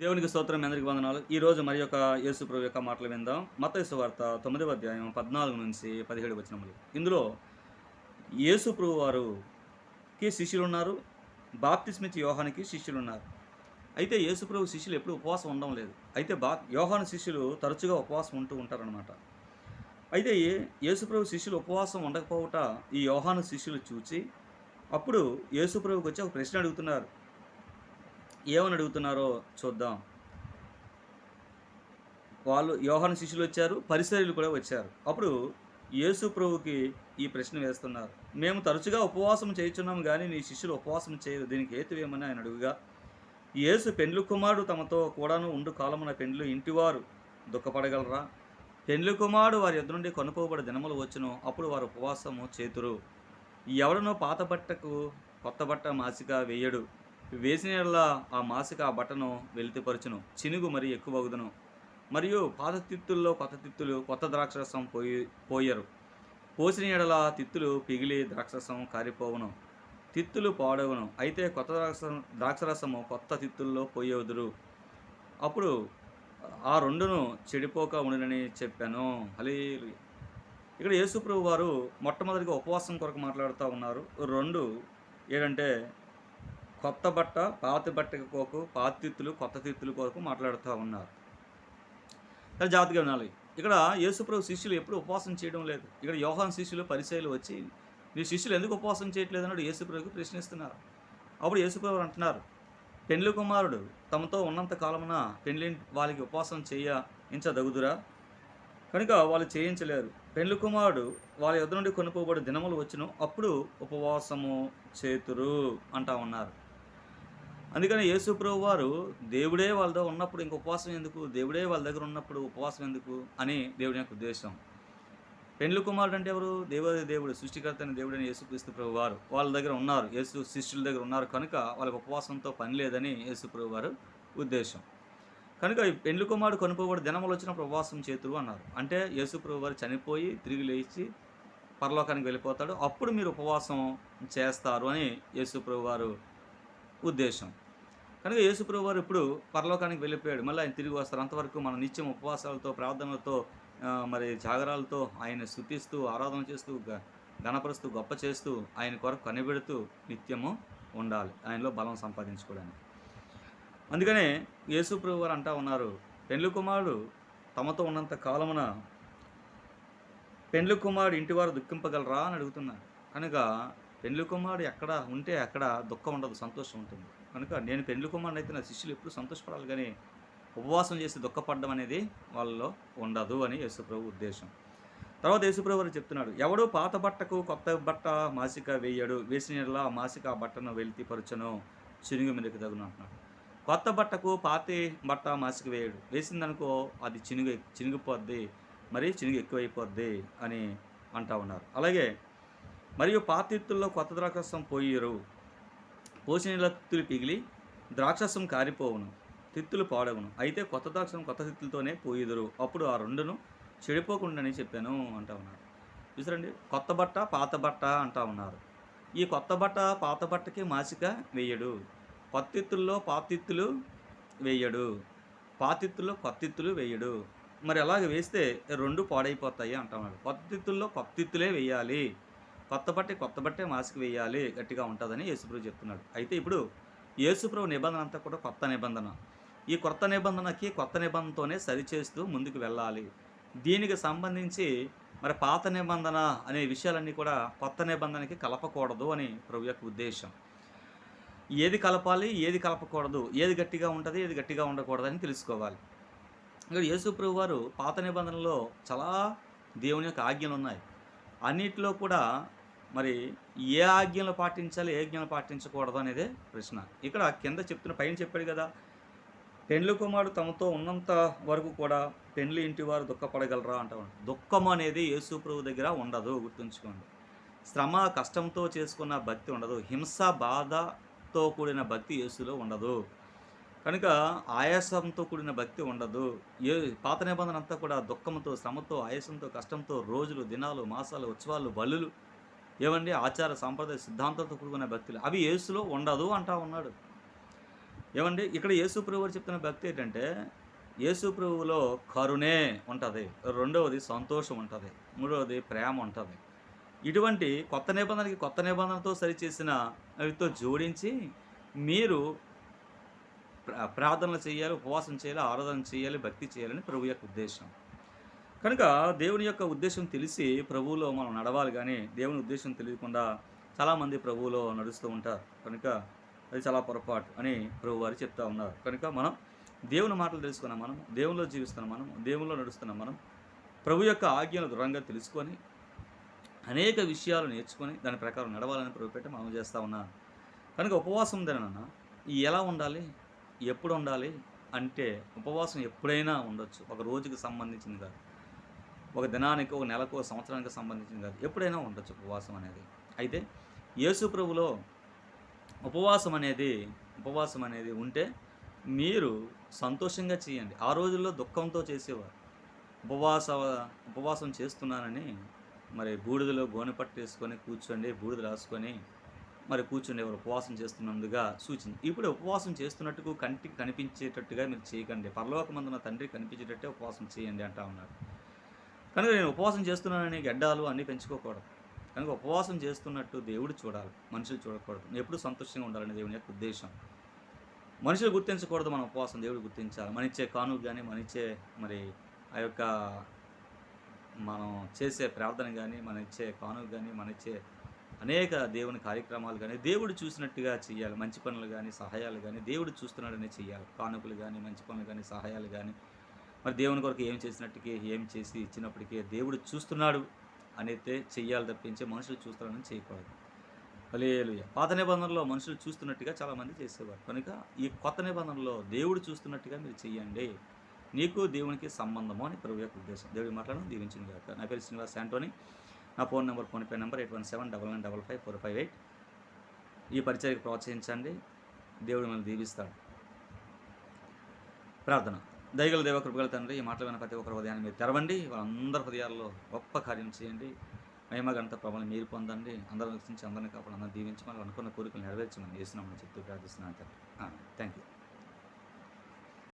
దేవునికి స్తోత్రం అందరికి వందనాలు. ఈ రోజు మరి యొక్క యేసు ప్రభు యొక్క మాటలు విందాం. మత్తయి వార్త తొమ్మిదవ అధ్యాయం పద్నాలుగు నుంచి పదిహేడు వచనములు. ఇందులో యేసు ప్రభు వారుకి శిష్యులు ఉన్నారు బాప్తిస్మిత్ యోహానికి శిష్యులు ఉన్నారు అయితే యేసు ప్రభు శిష్యులు ఎప్పుడు ఉపవాసం ఉండడం లేదు. అయితే బా యోహాను శిష్యులు తరచుగా ఉపవాసం ఉంటూ ఉంటారనమాట అయితే యేసుప్రభు శిష్యులు ఉపవాసం ఉండకపోవట ఈ యోహాను శిష్యులు చూచి అప్పుడు యేసుప్రభుకి వచ్చి ఒక ప్రశ్న అడుగుతున్నారు. ఏమని అడుగుతున్నారో చూద్దాం. వాళ్ళు యోహాను శిష్యులు వచ్చారు పరిసరులు కూడా వచ్చారు. అప్పుడు యేసు ప్రభుకి ఈ ప్రశ్న వేస్తున్నారు. మేము తరచుగా ఉపవాసం చేయుచున్నాం కానీ నీ శిష్యులు ఉపవాసం చేయరు. దీనికి హేతువేమని ఆయన అడుగుగా యేసు పెండ్లు కుమారుడు తమతో కూడాను ఉండు కాలమున పెండ్లు ఇంటివారు దుఃఖపడగలరా? పెండ్లు కుమారుడు వారి ఎదురు నుండి కొనుకోబడి దినములు వచ్చును అప్పుడు వారు ఉపవాసము చేతురు. ఎవడనో పాత బట్టకు కొత్త బట్ట మాసిక వేయడు. వేసిన ఆ మాసిక ఆ బట్టను వెలితిపరచును. చినుగు మరి ఎక్కువగుదును. మరియు పాత తిత్తుల్లో కొత్త తిత్తులు కొత్త ద్రాక్షరసం పోయి పోయరు. పోసిన ఎడల తిత్తులు పిగిలి ద్రాక్షరసం కారిపోవును. తిత్తులు పాడవును. అయితే కొత్త ద్రాక్ష ద్రాక్షరసము కొత్త తిత్తుల్లో పోయేదురు అప్పుడు ఆ రెండును చెడిపోక ఉండునని చెప్పాను. హలే ఇక్కడ యేసుప్రభు వారు మొట్టమొదటిగా ఉపవాసం కొరకు మాట్లాడుతూ ఉన్నారు. రెండు ఏంటంటే కొత్త బట్ట పాత బట్ట కోకు పాత తిత్తులు కొత్త తిత్తులు కొరకు మాట్లాడుతూ ఉన్నారు. కానీ జాగ్రత్తగా వినాలి ఇక్కడ యేసుప్రభు శిష్యులు ఎప్పుడు ఉపవాసం చేయడం లేదు. ఇక్కడ యోహాన్ శిష్యులు పరిచయలు వచ్చి నీ శిష్యులు ఎందుకు ఉపవాసం చేయట్లేదు? అన్నాడు యేసుప్రభుకి ప్రశ్నిస్తున్నారు. అప్పుడు యేసుప్రభు అంటున్నారు పెండ్లి కుమారుడు తమతో ఉన్నంత కాలమున పెండ్లి వాళ్ళకి ఉపవాసం చేయించదగుదురా? కనుక వాళ్ళు చేయించలేరు. పెండ్లి కుమారుడు వాళ్ళ ఎదురు నుండి కొనుక్కోబడి దినములు వచ్చును అప్పుడు ఉపవాసము చేతురు అంటా ఉన్నారు. అందుకని యేసుప్రభు వారు దేవుడే వాళ్ళతో ఉన్నప్పుడు ఇంక ఉపవాసం ఎందుకు? దేవుడే వాళ్ళ దగ్గర ఉన్నప్పుడు ఉపవాసం ఎందుకు? అని దేవుడి యొక్క ఉద్దేశం. పెండ్లి కుమారుడు అంటే ఎవరు? దేవదే దేవుడు సృష్టికర్త అని దేవుడైన యేసుక్రీస్తు ప్రభు వారు. వాళ్ళ దగ్గర ఉన్నారు. యేసు శిష్యుల దగ్గర ఉన్నారు కనుక వాళ్ళకి ఉపవాసంతో పని లేదని యేసుప్రభు వారు ఉద్దేశం. కనుక ఈ పెండ్లి కుమారుడు కొనుక్కోబడి దినములు వచ్చినప్పుడు ఉపవాసం చేతురు అన్నారు. అంటే యేసుప్రభు వారు చనిపోయి తిరిగి లేచి పరలోకానికి వెళ్ళిపోతాడు. అప్పుడు మీరు ఉపవాసం చేస్తారు అని యేసుప్రభు వారు ఉద్దేశం. కనుక యేసుప్రభు వారు ఇప్పుడు పరలోకానికి వెళ్ళిపోయాడు. మళ్ళీ ఆయన తిరిగి వస్తారు. అంతవరకు మనం నిత్యం ఉపవాసాలతో ప్రార్థనలతో మరి జాగరాలతో ఆయన స్థుతిస్తూ ఆరాధన చేస్తూ గ- గణపరుస్తూ గొప్ప చేస్తూ ఆయన కొరకు కనిపెడుతూ నిత్యము ఉండాలి. ఆయనలో బలం సంపాదించుకోవడానికి. అందుకనే యేసుప్రభు వారు అంటా ఉన్నారు పెండ్లి కుమారుడు తమతో ఉన్నంత కాలమున పెండ్లి కుమారుడు ఇంటివారు దుఃఖింపగలరా? అని అడుగుతున్నారు. కనుక పెండ్లి కుమారుడు ఎక్కడ ఉంటే అక్కడ దుఃఖం ఉండదు సంతోషం ఉంటుంది. కనుక నేను పెండ్లి కుమారుని అయితే నా శిష్యులు ఎప్పుడు సంతోషపడాలి కానీ ఉపవాసం చేసి దుఃఖపడడం అనేది వాళ్ళలో ఉండదు అని యేసుప్రభు ఉద్దేశం. తర్వాత యేసుప్రభు వారు చెప్తున్నాడు ఎవడో పాత బట్టకు కొత్త బట్ట మాసిక వేయడు వేసిన ఆ మాసిక ఆ బట్టను వెలితిపరచను చినుగు మీదకి తగును అంటున్నాడు. కొత్త బట్టకు పాతి బట్ట మాసిక వేయడు వేసిందనుకో అది చినుగు చినిగిపోద్ది మరి చినుగు ఎక్కువైపోద్ది అని అంటా ఉన్నారు. అలాగే మరియు పాతిత్తుల్లో కొత్త ద్రాక్షం పోయిరు పోసిన తిత్తులు పిగిలి ద్రాక్షసం కారిపోవును తిత్తులు పాడవును. అయితే కొత్త ద్రాక్షరం కొత్త తిత్తులతోనే పోయిదురు. అప్పుడు ఆ రెండును చెడిపోకుండానే చెప్పాను అంటా ఉన్నారు. చూసారండి కొత్త బట్ట పాత బట్ట అంటా ఉన్నారు. ఈ కొత్త బట్ట పాత బట్టకి మాసిక వేయడు. కొత్తిత్తుల్లో పాతిత్తులు వేయడు. పాతిత్తుల్లో కొత్తిత్తులు వేయడు. మరి అలాగ వేస్తే రెండు పాడైపోతాయి అంటున్నాడు కొత్తిత్తుల్లో కొత్తిత్తులే వేయాలి. కొత్త బట్టే కొత్త బట్టే మాస్క్ వేయాలి గట్టిగా ఉంటుందని యేసుప్రభు చెప్తున్నాడు. అయితే ఇప్పుడు యేసుప్రభు నిబంధన అంతా కూడా కొత్త నిబంధన. ఈ కొత్త నిబంధనకి కొత్త నిబంధనతోనే సరిచేస్తూ ముందుకు వెళ్ళాలి. దీనికి సంబంధించి మరి పాత నిబంధన అనే విషయాలన్నీ కూడా కొత్త నిబంధనకి కలపకూడదు అని ప్రభు యొక్క ఉద్దేశం. ఏది కలపాలి ఏది కలపకూడదు ఏది గట్టిగా ఉంటుంది ఏది గట్టిగా ఉండకూడదు అని తెలుసుకోవాలి. ఇక్కడ యేసు ప్రభు వారు పాత నిబంధనలో చాలా దేవుని యొక్క ఆజ్ఞలు ఉన్నాయి అన్నిటిలో కూడా మరి ఏ ఆజ్ఞలు పాటించాలి ఏ ఆజ్ఞలు పాటించకూడదు అనేది ప్రశ్న. ఇక్కడ కింద చెప్తున్న పైన చెప్పాడు కదా పెండ్లి కుమారుడు తమతో ఉన్నంత వరకు కూడా పెండ్లి ఇంటి వారు దుఃఖపడగలరా అంటా దుఃఖం అనేది యేసు ప్రభు దగ్గర ఉండదు గుర్తుంచుకోండి. శ్రమ కష్టంతో చేసుకున్న భక్తి ఉండదు. హింస బాధతో కూడిన భక్తి యేసులో ఉండదు. కనుక ఆయాసంతో కూడిన భక్తి ఉండదు. ఏ పాత నిబంధన అంతా కూడా దుఃఖంతో శ్రమతో ఆయాసంతో కష్టంతో రోజులు దినాలు మాసాలు ఉత్సవాలు బలులు ఏమండి ఆచార సాంప్రదాయ సిద్ధాంతంతో కూడుకున్న భక్తులు. అవి యేసులో ఉండదు అంటా ఉన్నాడు. ఏమండి ఇక్కడ యేసు ప్రభు వారు చెప్తున్న భక్తి ఏంటంటే యేసు ప్రభువులో కరుణే ఉంటుంది. రెండవది సంతోషం ఉంటుంది. మూడవది ప్రేమ ఉంటుంది. ఇటువంటి కొత్త నిబంధనకి కొత్త నిబంధనతో సరిచేసిన వీటితో జోడించి మీరు ప్రార్థనలు చేయాలి ఉపవాసం చేయాలి ఆరాధన చేయాలి భక్తి చేయాలని ప్రభు యొక్క ఉద్దేశం. కనుక దేవుని యొక్క ఉద్దేశం తెలిసి ప్రభువులో మనం నడవాలి కానీ దేవుని ఉద్దేశం తెలియకుండా చాలామంది ప్రభువులో నడుస్తూ ఉంటారు. కనుక అది చాలా పొరపాటు అని ప్రభు వారు చెప్తా ఉన్నారు. కనుక మనం దేవుని మాటలు తెలుసుకున్న మనం దేవునిలో జీవిస్తున్న మనం దేవునిలో నడుస్తున్న మనం ప్రభు యొక్క ఆజ్ఞలు దృఢంగా తెలుసుకొని అనేక విషయాలు నేర్చుకొని దాని ప్రకారం నడవాలని ప్రభు పెట్టి మనం చేస్తూ ఉన్నాను కనుక ఉపవాసం ఉందేనన్న ఎలా ఉండాలి? ఎప్పుడు ఉండాలి అంటే ఉపవాసం ఎప్పుడైనా ఉండొచ్చు. ఒక రోజుకి సంబంధించింది కాదు. ఒక దినానికి ఒక నెలకు ఒక సంవత్సరానికి సంబంధించింది కాదు. ఎప్పుడైనా ఉండొచ్చు ఉపవాసం అనేది. అయితే యేసు ప్రభులో ఉపవాసం అనేది ఉపవాసం అనేది ఉంటే మీరు సంతోషంగా చేయండి. ఆ రోజుల్లో దుఃఖంతో చేసేవారు. ఉపవాస ఉపవాసం చేస్తున్నానని మరి బూడిదలో గోనె పట్టు వేసుకొని కూర్చోండి బూడిద రాసుకొని మరి కూర్చుండేవారు ఉపవాసం చేస్తున్నందుగా సూచింది. ఇప్పుడు ఉపవాసం చేస్తున్నట్టుకు కంటికి కనిపించేటట్టుగా మీరు చేయకండి. పరలోకమందున తండ్రి కనిపించేటట్టే ఉపవాసం చేయండి అంటా ఉన్నారు. కనుక నేను ఉపవాసం చేస్తున్నానని గడ్డాలు అన్నీ పెంచుకోకూడదు. కనుక ఉపవాసం చేస్తున్నట్టు దేవుడు చూడాలి మనుషులు చూడకూడదు. ఎప్పుడు సంతోషంగా ఉండాలని దేవుని యొక్క ఉద్దేశం. మనుషులు గుర్తించకూడదు మన ఉపవాసం దేవుడు గుర్తించాలి. మన ఇచ్చే కానుక కానీ మన ఇచ్చే మరి ఆ యొక్క మనం చేసే ప్రార్థన కానీ మన ఇచ్చే కానుక కానీ మన ఇచ్చే అనేక దేవుని కార్యక్రమాలు కానీ దేవుడు చూసినట్టుగా చేయాలి మంచి పనులు కానీ సహాయాలు కానీ దేవుడు చూస్తున్నాడనే చేయాలి కానుకలు కానీ మంచి పనులు కానీ సహాయాలు కానీ. మరి దేవుని కొరకు ఏం చేసినట్టుకే ఏం చేసి ఇచ్చినప్పటికీ దేవుడు చూస్తున్నాడు అనేది చెయ్యాలి తప్పించి మనుషులు చూస్తున్నాడని చేయకూడదు. హల్లెలూయ. పాత నిబంధనలో మనుషులు చూస్తున్నట్టుగా చాలామంది చేసేవారు. కనుక ఈ కొత్త నిబంధనలో దేవుడు చూస్తున్నట్టుగా మీరు చెయ్యండి. నీకు దేవునికి సంబంధము అని ప్రభు యొక్క ఉద్దేశం. దేవుడి మాట్లాడడం దీవించింది కాక నా పేరు శ్రీనివాస్ శాంటోని. నా phone number PhonePe number eight one seven double nine double five four five eight. ఈ పరిచయకు ప్రోత్సహించండి. దేవుడు మిమ్మల్ని దీవిస్తాడు. ప్రార్థన. దయగల దేవ కృపగల తండ్రి ఈ మాటలు విన్న ప్రతి ఒక్కరి హృదయాన్ని మీరు తెరవండి. వాళ్ళందరి హృదయాల్లో గొప్ప కార్యం చేయండి. మహిమ గంట ప్రభావం మీరు పొందండి. అందరూ రక్షించి అందరిని కాపాడు అందరిని దీవించి మనం అనుకున్న కోరికలు నెరవేర్చమని చేసినామని చెప్తూ ప్రార్థిస్తున్నాను థ్యాంక్ యూ